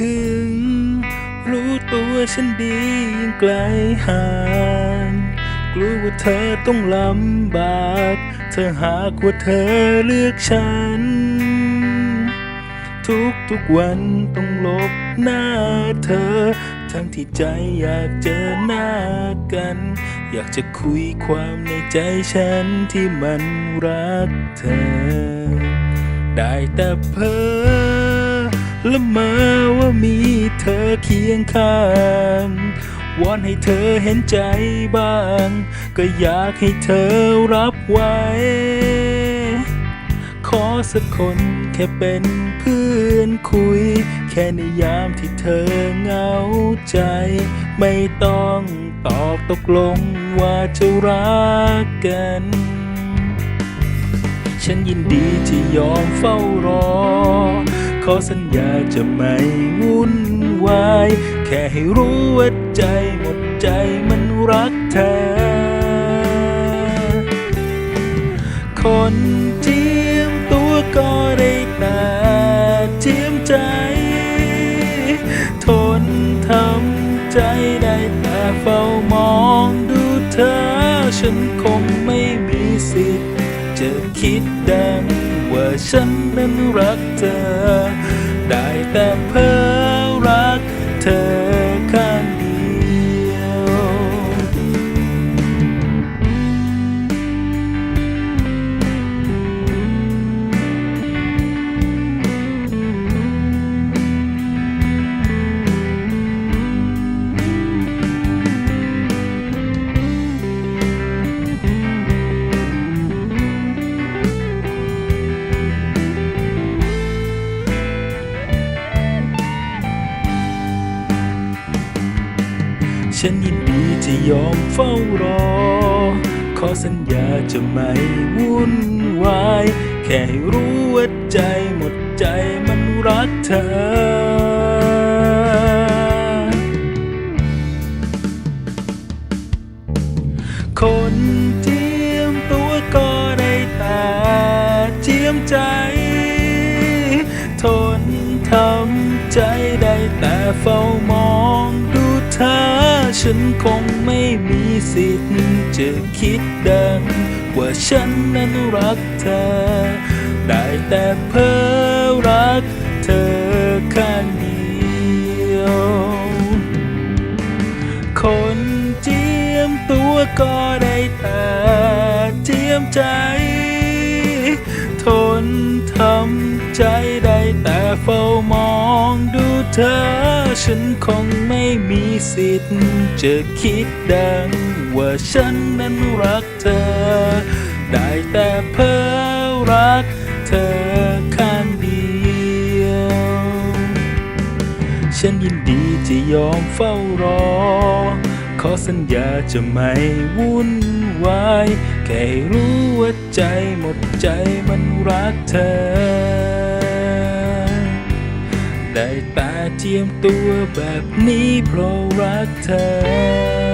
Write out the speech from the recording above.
ถึง รู้ตัวฉันดียังไกลห่างกลัวว่าเธอต้องลำบาก เธอหากว่าเธอเลือกฉัน ทุกทุกวันต้องลบหน้าเธอ ทั้งที่ใจอยากเจอหน้ากัน อยากจะคุยความในใจฉันที่มันรักเธอ ได้แต่เพ้อ ละเมอว่ามีเธอเคียงข้างวอนให้เธอเห็นใจบ้าง ก็อยากให้เธอรับไว้ ขอสักคนแค่เป็นเพื่อนคุย แค่ในยามที่เธอเหงาใจ ไม่ต้องตอบตกลงว่าจะรักกัน ฉันยินดีที่ยอมเฝ้ารอ ขอสัญญาจะไม่วุ่นวาย แค่ให้รู้ว่าใจหมดใจมันรักเธอ คนเจียมตัวก็ได้แต่เจียมใจ ทนทำใจได้แต่เฝ้ามองดูเธอ ฉันคงไม่มีสิทธิ์จะคิดดัง ว่าฉันนั้นรักเธอ ได้แต่เพ้อรักเธอ ฉันยินดีจะยอมเฝ้ารอ ขอสัญญาจะไม่วุ่นวาย แค่ให้รู้ว่าใจหมดใจมันรักเธอคนเจียมตัวก็ได้แต่เจียมใจ ทนทำใจได้แต่เฝ้ามอง นคงไม่มีสิทธิ์จะคิดดัง ว่าฉันนั้นรักเธอ ได้แต่เพ้อรักเธอข้างเดียว คนเจียมตัวก็ได้แต่เจียมใจ ทนทำใจได้แต่เฝ้ามองดู เธอ ฉันคงไม่มีสิทธิ์จะคิดดัง ว่าฉันนั้นรักเธอ ได้แต่เพ้อรักเธอข้างเดียว ฉันยินดีจะยอมเฝ้ารอ ขอสัญญาจะไม่วุ่นวายแค่รู้ว่าใจหมดใจมันรักเธอ ได้แต่ เทียมตัวแบบนี้เพราะรักเธอ